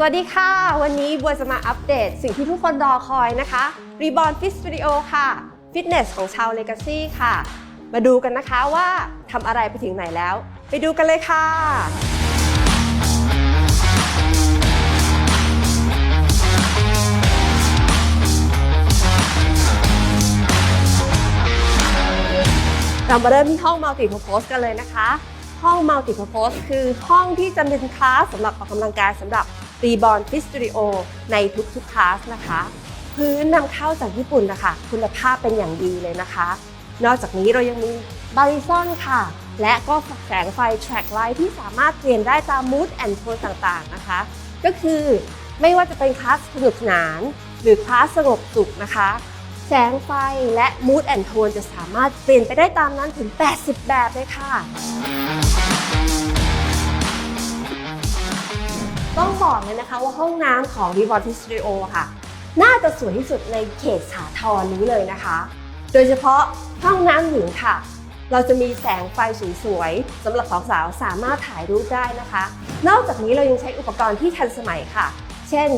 สวัสดีค่ะ วันนี้บัวจะมาอัปเดตสิ่งที่ทุกคนรอคอยนะคะ Reborn Fit Studio ค่ะ ฟิตเนสของชาว Legacy ค่ะ มาดูกันนะคะว่าทำอะไรไปถึงไหนแล้ว ไปดูกันเลยค่ะ เรามาเริ่มที่ห้อง Multi Purpose กันเลยนะคะ ห้อง Multi Purpose คือห้องที่จะเป็นคลาสสำหรับออกกำลังกายสำหรับ Reborn Fit Studio ในทุกๆคลาสนะคะ พื้นนำเข้าจากญี่ปุ่นนะคะ คุณภาพเป็นอย่างดีเลยนะคะ นอกจากนี้เรายังมีบาริซอนค่ะ และก็แสงไฟ track light ที่สามารถเปลี่ยนได้ตาม mood and tone ต่างๆนะคะ ก็คือไม่ว่าจะเป็นคลาสสนุกสนาน หรือคลาสสงบสุขนะคะ แสงไฟและ mood and tone จะสามารถเปลี่ยนไปได้ตามนั้นถึง 80 แบบเลยค่ะ ต้องบอกเลยนะคะว่าห้องน้ำของ r e v o l t Studio ค่ะ น่าจะสวยที่สุดในเขตสาทรนี้เลยนะคะ โดยเฉพาะห้องน้ำหญิงค่ะ เราจะมีแสงไฟสวยๆสำหรับสาวๆสามารถถ่ายรูปได้นะคะ นอกจากนี้เรายังใช้อุปกรณ์ที่ทันสมัยค่ะ เช่น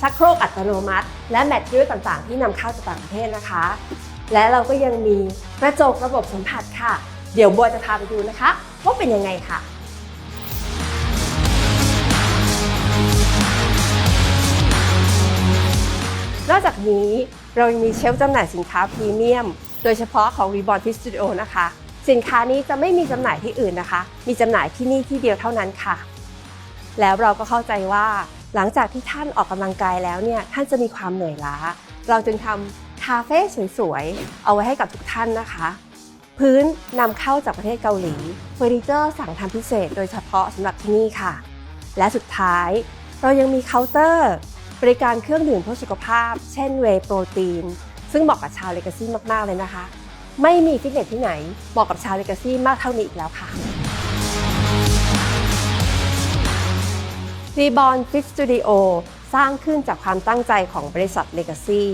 ชักโครกอัตโนมัติ และแมทเทียลต่างๆ ที่นำเข้าจากต่างประเทศนะคะ และเราก็ยังมีกระจกระบบสัมผัสค่ะ เดี๋ยวบัวจะพาไปดูนะคะ ว่าเป็นยังไงค่ะ จากนี้เรายังมีเชลฟ์จำหน่ายสินค้าพรีเมียม โดยเฉพาะของ Reborn Fit Studio นะคะ สินค้านี้จะไม่มีจำหน่ายที่อื่นนะคะ มีจำหน่ายที่นี่ที่เดียวเท่านั้นค่ะ แล้วเราก็เข้าใจว่าหลังจากที่ท่านออกกำลังกายแล้วเนี่ยท่านจะมีความเหนื่อยล้า เราจึงทำคาเฟ่สวยๆ เอาไว้ให้กับทุกท่านนะคะ พื้นนำเข้าจากประเทศเกาหลีเฟอร์นิเจอร์สั่งทำพิเศษ โดยเฉพาะสำหรับที่นี่ค่ะ และสุดท้ายเรายังมีเคาน์เตอร์ บริการเครื่องดื่มเพื่อสุขภาพ เช่นเวโปรตีน ซึ่งเหมาะกับชาวเลกาซี่มาก ๆ เลยนะคะ ไม่มีฟิตเนสที่ไหนเหมาะกับชาวเลกาซี่มากเท่านี้อีกแล้วค่ะ Reborn Fit Studio สร้างขึ้นจากความตั้งใจของบริษัท Legacy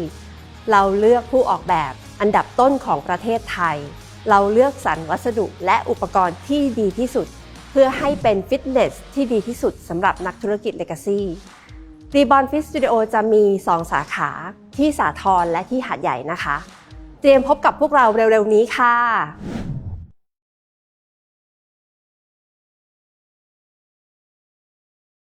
เราเลือกผู้ออกแบบอันดับต้นของประเทศไทย เราเลือกสรรวัสดุและอุปกรณ์ที่ดีที่สุด เพื่อให้เป็นฟิตเนสที่ดีที่สุดสำหรับนักธุรกิจเลกาซี่ รีบอนฟิสสตูดิโอจะมี 2 สาขาที่สาทรและที่หาดใหญ่นะคะ เตรียมพบกับพวกเราเร็วๆนี้ค่ะ